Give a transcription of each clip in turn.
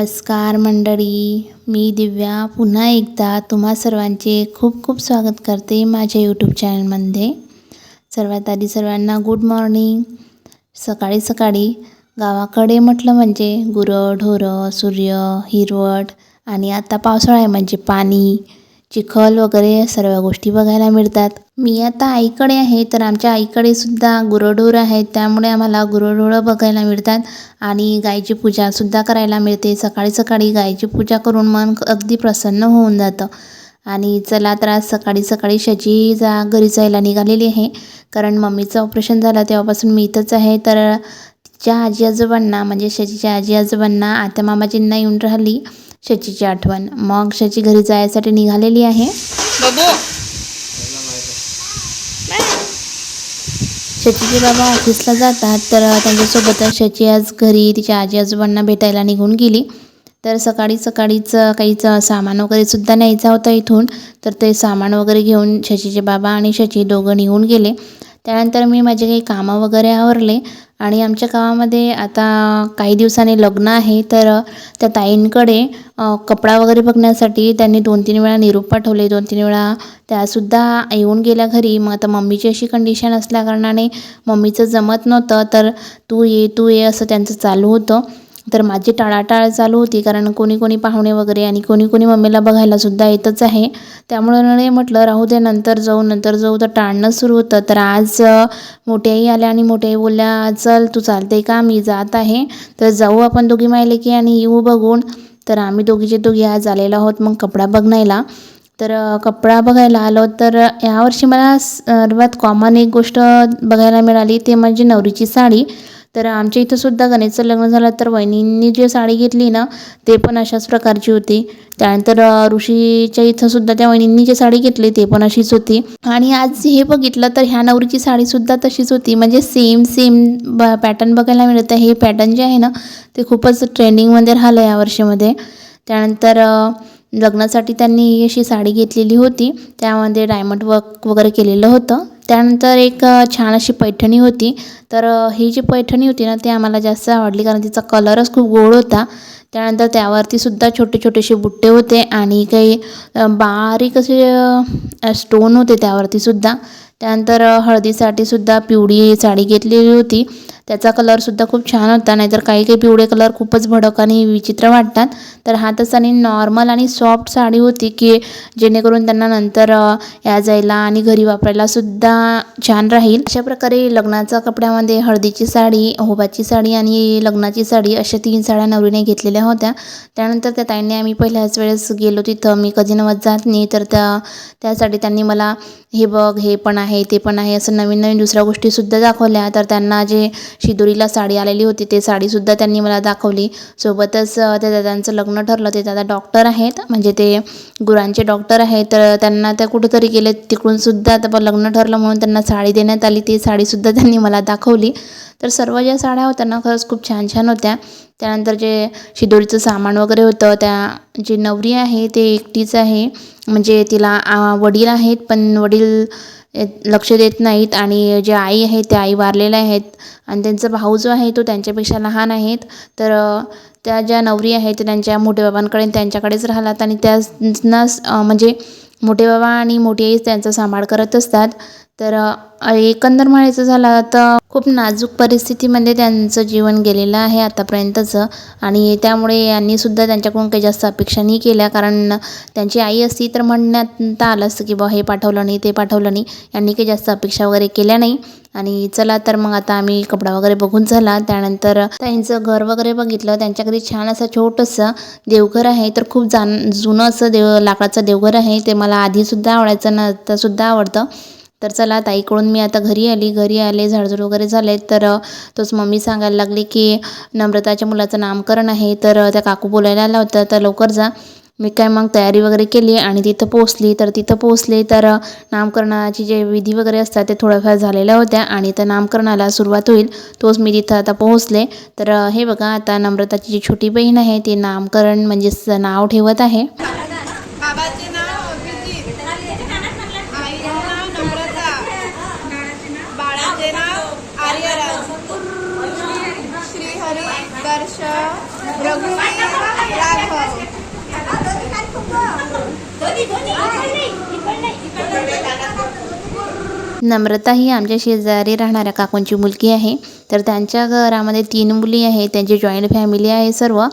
नमस्कार मंडळी मी दिव्या पुन्हा एकदा तुम्हा सर्वांचे खूप खूप स्वागत करते माझ्या यूट्यूब चॅनलमध्ये. सर्वात आधी सर्वांना गुड मॉर्निंग सकाळी सकाळी गावाकडे म्हटलं म्हणजे गुरं ढोरं सूर्य हिरवट आणि आता पावसाळा आहे म्हणजे पाणी. चिखल वगैरे सर्व गोष्टी बघायला मिळतात. मी आता आईकडे आहे तर आमच्या आईकडे सुद्धा गुरंढोरं आहेत. त्यामुळे आम्हाला गुरंढोरं बघायला मिळतात आणि गायीची पूजासुद्धा करायला मिळते. सकाळी सकाळी गायीची पूजा करून मन अगदी प्रसन्न होऊन जातं. आणि चला तर आज सकाळी सकाळी शची जा घरी जायला निघालेली आहे. कारण मम्मीचं ऑपरेशन झालं तेव्हापासून मी इथंच आहे. तर तिच्या आजी आजोबांना म्हणजे शचीच्या आजी आजोबांना आता मामाजींना येऊन राहिली. शचीची आठवण. मग शची घरी जायसाठी निघालेली आहे. बाबू! शचीचे बाबा ऑफिसला जातात तर त्यांच्यासोबतच शची आज घरी तिच्या आजी आजोबांना भेटायला निघून गेली. तर सकाळी सकाळीच काहीच सामान वगैरे सुद्धा न्यायचा होता इथून. तर ते सामान वगैरे घेऊन शचीचे बाबा आणि शची दोघं निघून गेले. त्यानंतर मी माझे काही कामं वगैरे आवरले आणि आमच्या गावामध्ये आता काही दिवसांनी लग्न आहे तर त्या ताईंकडे कपडा वगैरे बघण्यासाठी त्यांनी दोन तीन वेळा निरूप पाठवले. दोन तीन वेळा त्यासुद्धा येऊन गेल्या घरी. मग आता मम्मीची अशी कंडिशन असल्याकारणाने मम्मीचं जमत नव्हतं तर तू ये तू ये असं त्यांचं चालू होतं. तर माझी टाळाटाळ चालू होती कारण कोणी कोणी पाहुणे वगैरे आणि कोणी कोणी मम्मीला बघायला सुद्धा येतच आहे. त्यामुळे म्हटलं राहू दे नंतर जाऊ नंतर जाऊ. तर टाळणं सुरू होतं. तर आज मोठ्याही आल्या आणि मोठ्याही बोलल्या चल तू चालते का? मी जात आहे. तर जाऊ आपण दोघी माहिले की आणि येऊ बघून. तर आम्ही दोघीचे दोघी आज आलेलो आहोत मग कपडा बघण्याला. तर कपडा बघायला आलो. तर यावर्षी मला सर्वात कॉमन एक गोष्ट बघायला मिळाली ते म्हणजे नवरीची साडी. तर आमच्या इथं सुद्धा गणेशचं लग्न झालं तर वहिनींनी जी साडी घेतली ना ते पण अशाच प्रकारची होती. त्यानंतर ऋषीच्या इथं सुद्धा त्या वहिनींनी जी साडी घेतली ते पण अशीच होती. आणि आज हे बघितलं तर ह्या नवरीची साडीसुद्धा तशीच होती. म्हणजे सेम सेम ब पॅटर्न बघायला मिळतं. हे पॅटर्न जे आहे ना ते खूपच ट्रेंडिंगमध्ये राहिलं या वर्षामध्ये. त्यानंतर लग्नासाठी त्यांनी अशी साडी घेतलेली होती. त्यामध्ये डायमंड वर्क वगैरे केलेलं होतं. त्यानंतर एक छान अशी पैठणी होती. तर ही जी पैठणी होती ना ती आम्हाला जास्त आवडली कारण तिचा कलरच खूप गोड होता. त्यानंतर त्यावरती सुद्धा छोटे छोटेसे बुट्टे होते आणि काही बारीक असे स्टोन होते त्यावरती सुद्धा. त्यानंतर हळदीसाठी सुद्धा पिवळी साडी घेतलेली होती. त्याचा कलरसुद्धा खूप छान होता नाहीतर काही काही पिवळे कलर खूपच भडक आणि विचित्र वाटतात. तर हा तसा आणि नॉर्मल आणि सॉफ्ट साडी होती की जेणेकरून त्यांना नंतर या जायला आणि घरी वापरायला सुद्धा छान राहील. अशा प्रकारे लग्नाच्या कपड्यामध्ये हळदीची साडी होबाची साडी आणि लग्नाची साडी अशा तीन साड्या नवरीने घेतलेल्या होत्या. त्यानंतर त्या ताईंनी आम्ही पहिल्याच वेळेस गेलो तिथं. मी कधी नवत जात नाही तर त्या त्यासाठी त्यांनी मला हे बघ हे पण आहे ते पण आहे असं नवीन नवीन दुसऱ्या गोष्टीसुद्धा दाखवल्या. तर त्यांना जे शिदोरीला साडी आलेली होती. ते साडीसुद्धा त्यांनी मला दाखवली. सोबतच त्या दादांचं लग्न ठरलं. ते दादा डॉक्टर आहेत. म्हणजे ते गुरांचे डॉक्टर आहेत. तर त्यांना त्या कुठंतरी गेले. तिकडूनसुद्धा आता पण लग्न ठरलं म्हणून त्यांना साडी देण्यात आली. ती साडीसुद्धा त्यांनी मला दाखवली. तर सर्व ज्या साड्या होत्या ना खरंच खूप छान छान होत्या. त्यानंतर जे शिदोरीचं सामान वगैरे होतं त्या जी नवरी आहे ते एकटीच आहे. म्हणजे तिला वडील आहेत. पण वडील लक्ष देत नाहीत आणि जे आई आहेत त्या आई वारलेल्या आहेत. आणि त्यांचा भाऊ जो आहे तो त्यांच्यापेक्षा लहान आहेत. तर त्या ज्या नवरी आहेत त्या त्यांच्या मोठ्या बाबांकडे त्यांच्याकडेच राहतात आणि त्यांनाच म्हणजे मोठे बाबा आणि मोठी आई त्यांचा सांभाळ करत असतात. तर एकंदर म्हणायचं झालं तर खूप नाजूक परिस्थितीमध्ये त्यांचं जीवन गेलेलं आहे आतापर्यंतचं. आणि त्यामुळे यांनीसुद्धा त्यांच्याकडून काही जास्त अपेक्षा नाही केल्या. कारण त्यांची आई असती तर म्हणण्यात आलं असतं की बा हे पाठवलं नाही ते पाठवलं नाही. यांनी काही जास्त अपेक्षा वगैरे केल्या नाही. आणि चला तर मग आता आम्ही कपडा वगैरे बघून झाला त्यानंतर त्यांचं घर वगैरे बघितलं. त्यांच्या घरी छान असं छोटंसं देवघर आहे. तर खूप जान जुनं असं देव लाकडाचं देवघर आहे. ते मला आधीसुद्धा आवडायचं ना आत्तासुद्धा आवडतं. तर चला ताईकडून मी आता घरी आली. घरी आले झाडझूड वगैरे झाले तर तोच मम्मी सांगायला लागली की नम्रताच्या मुलाचं नामकरण आहे तर त्या काकू बोलायला आला होता तर लवकर जा. मी काय मग तयारी वगैरे केली आणि तिथं पोचली तर तिथं पोचले तर नामकरणाची जे विधी वगैरे असतात ते थोड्याफार झालेल्या होत्या आणि त्या नामकरणाला सुरुवात होईल. तोच मी तिथं आता पोहोचले. तर हे बघा आता नम्रताची जी छोटी बहीण आहे ती नामकरण म्हणजेच नाव ठेवत आहे बाबाचे नाव अभिजित आईचं नाव नम्रता रघुवीर राघव नम्रता ही आमच्या शेजारी राहणाऱ्या काकूंची मुलगी आहे. तर त्यांच्या घरामध्ये तीन मुली आहेत. त्यांची जॉईंट फॅमिली आहे सर्व.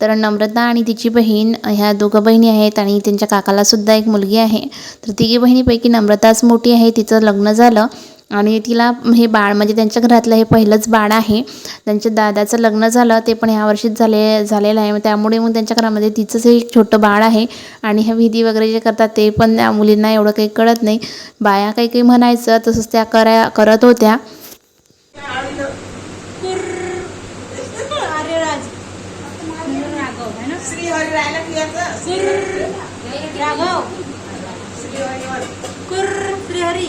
तर नम्रता आणि तिची बहीण ह्या दोघं बहिणी आहेत आणि त्यांच्या काकालासुद्धा एक मुलगी आहे. तर तिघी बहिणीपैकी नम्रताच मोठी आहे. तिचं लग्न झालं. आणि तिला हे बाळ म्हणजे त्यांच्या घरातलं हे पहिलंच बाळ आहे. त्यांच्या दादाचं लग्न झालं ते पण ह्या वर्षीच झाले झालेलं आहे. मग त्यामुळे मग त्यांच्या घरामध्ये तिचंच हे एक छोटं बाळ आहे. आणि ह्या विधी वगैरे जे करतात ते पण त्या मुलींना एवढं काही कळत नाही. बाया काही काही म्हणायचं तसंच त्या करा करत होत्या. श्रीहरी.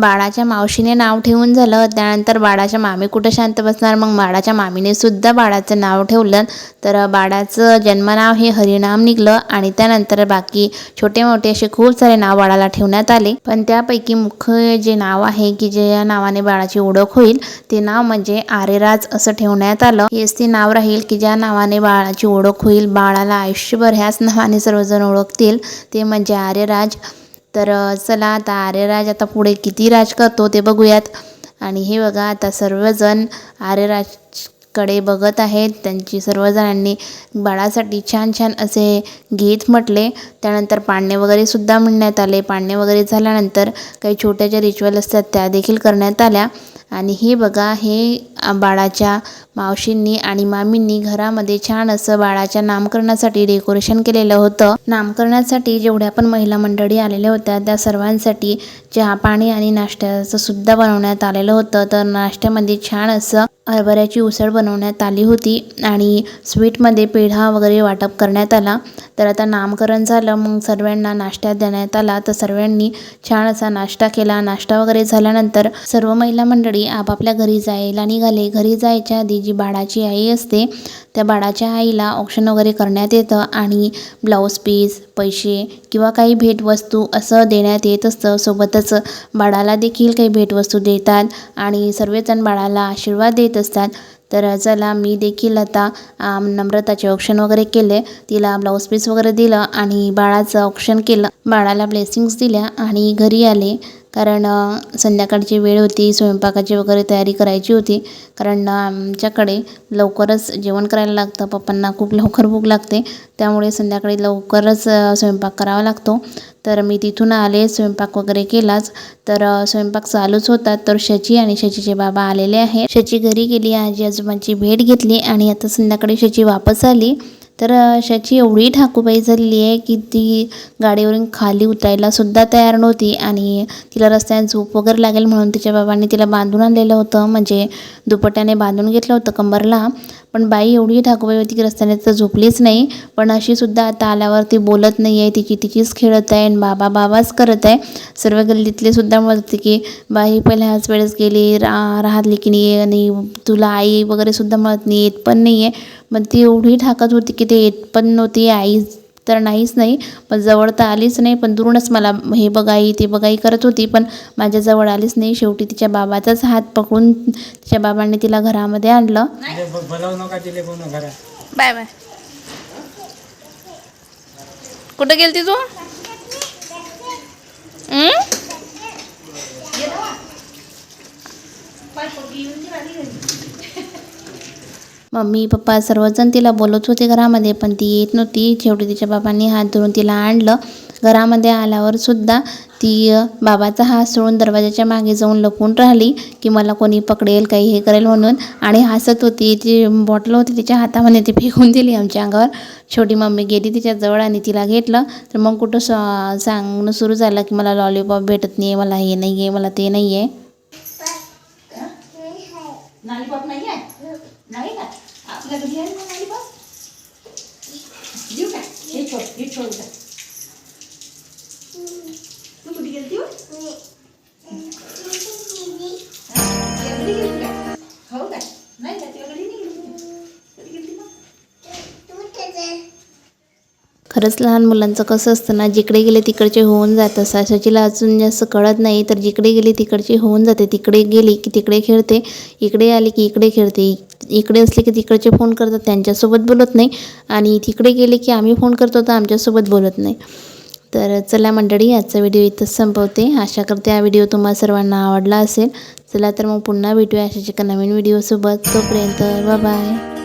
बाळाच्या मावशीने नाव ठेवून झालं. त्यानंतर बाळाच्या मामी कुठं शांत बसणार? मग बाळाच्या मामीने सुद्धा बाळाचं नाव ठेवलं. तर बाळाचं जन्मनाव हे हरिनाम निघलं आणि त्यानंतर बाकी छोटे मोठे असे खूप सारे नाव बाळाला ठेवण्यात आले. पण त्यापैकी मुख्य जे नाव आहे की जे या नावाने बाळाची ओळख होईल ते नाव म्हणजे आरेराज असं ठेवण्यात आलं. हेच ते नाव राहील की ज्या नावाने बाळाची ओळख होईल. बाळाला आयुष्यभर ह्याच नावाने सर्वजण ओळखतील. ते म्हणजे आर्यराज तर चला आता आर्यराज आता पुढे किती राज करतो ते बघूयात. आणि हे बघा आता सर्वजण आर्यराजकडे बघत आहेत. त्यांची सर्वजणांनी बाळासाठी छान छान असे गीत म्हटले. त्यानंतर पाळणे वगैरे सुद्धा म्हणण्यात आले. पाळणे वगैरे झाल्यानंतर काही छोट्या ज्या रिच्युअल असतात त्या देखील करण्यात आल्या. आणि हे बघा हे बाळाच्या मावशींनी आणि मामींनी घरामध्ये छान असं बाळाच्या नामकरणासाठी डेकोरेशन केलेलं होतं. नामकरणासाठी जेवढ्या पण महिला मंडळी आलेल्या होत्या त्या सर्वांसाठी चहा पाणी आणि नाश्त्याचं सुद्धा बनवण्यात आलेलं होतं. तर नाश्त्यामध्ये छान असं हरभऱ्याची उसळ बनवण्यात आली होती आणि स्वीटमध्ये पेढा वगैरे वाटप करण्यात आला. तर आता नामकरण झालं मग सर्वांना नाश्ता देण्यात आला. तर सर्वांनी छान असा नाश्ता केला. नाश्ता वगैरे झाल्यानंतर सर्व महिला मंडळी आपापल्या घरी जायला निघाले. घरी जायच्या आधी जी बाळाची आई असते त्या बाळाच्या आईला ऑप्शन वगैरे करण्यात येतं आणि ब्लाऊज पीस पैसे किंवा काही भेटवस्तू असं देण्यात येत असतं. सोबतच बाळाला देखील काही भेटवस्तू देतात आणि सर्वजण बाळाला आशीर्वाद देत असतात. तर चला मी देखील आता नम्रताचे ऑप्शन वगैरे केले. तिला ब्लाऊज पीस वगैरे दिलं आणि बाळाचं ऑप्शन केलं. बाळाला ब्लेसिंग्स दिल्या आणि घरी आले. कारण संध्याकाळची वेळ होती स्वयंपाकाची वगैरे तयारी करायची होती. कारण आमच्याकडे लवकरच जेवण करायला लागतं. पप्पांना खूप लवकर भूक लागते. त्यामुळे संध्याकाळी लवकरच स्वयंपाक करावा लागतो. तर मी तिथून आले स्वयंपाक वगैरे केलाच. तर स्वयंपाक चालूच होता. तर शची आणि शचीचे बाबा आलेले आहे शची घरी गेली आजी आजोबांची भेट घेतली आणि आता संध्याकाळी शची वापस आली. तर अशाची एवढी ठाकूबाई झालेली आहे की ती गाडीवरून खाली उतरायला सुद्धा तयार नव्हती आणि तिला रस्त्याने झोप वगैरे लागेल म्हणून तिच्या बाबांनी तिला बांधून आणलेलं होतं. म्हणजे दुपट्याने बांधून घेतलं होतं कंबरला. पण बाई एवढी ठाकूबाई होती की रस्त्याने तर झोपलीच नाही. पण अशी सुद्धा आता आल्यावर ती बोलत नाही आहे. तिची तिचीच खेळत आहे आणि बाबा बाबाच करत आहे. सर्व गल्लीतले सुद्धा म्हणत होते की बाई पहिल्याच ह्याच वेळेस गेली रा राहतली की नाही आणि तुला आई वगैरे सुद्धा म्हणत नाही येत पण नाही आहे मग ती एवढी ठाकत होती की ते येत पण नव्हती आई तर नाहीच नाही पण जवळ तर आलीच नाही पण दुरूनच मला हे बघाई ते बघाई करत होती पण माझ्याजवळ आलीच नाही. शेवटी तिच्या बाबाचाच हात पकडून तिच्या बाबांनी तिला घरामध्ये आणलं. Bye bye. कुठं गेलती तू? हं? मम्मी पप्पा सर्वजण तिला बोलत होते घरामध्ये पण ती येत नव्हती. शेवटी तिच्या बाबांनी हात धरून तिला आणलं. घरामध्ये आल्यावर सुद्धा ती बाबाचा हात सोडून दरवाजाच्या मागे जाऊन लपून राहिली की मला कोणी पकडेल काही हे करेल म्हणून. आणि हसत होती. जी बॉटल होती तिच्या हातामध्ये ती फेकून दिली आमच्या अंगावर. शेवटी मम्मी गेली तिच्याजवळ आणि तिला घेतलं. तर मग कुठं सांगणं सुरू झालं की मला लॉलीपॉप भेटत नाही मला हे नाही आहे मला ते नाही आहे लॉलीपॉप नाही का आपल्या घरी आहे ना बस देऊ का हे हे तू कुठे गेलती हो खरंच लहान मुलांचं कसं असतं ना जिकडे गेले तिकडचे होऊन जातं. साशाचीला अजून जास्त कळत नाही तर जिकडे गेले तिकडचे होऊन जाते. तिकडे गेली की तिकडे खेळते इकडे आले की इकडे खेळते. इकडे असले की तिकडचे फोन करतात त्यांच्यासोबत बोलत नाही. आणि तिकडे गेले की आम्ही फोन करतो तर आमच्यासोबत बोलत नाही. तर चला मंडळी आजचा व्हिडिओ इथंच संपवते. आशा करते हा व्हिडिओ तुम्हा सर्वांना आवडला असेल. चला तर मग पुन्हा भेटूया अशाच एका नवीन व्हिडिओसोबत तोपर्यंत बाय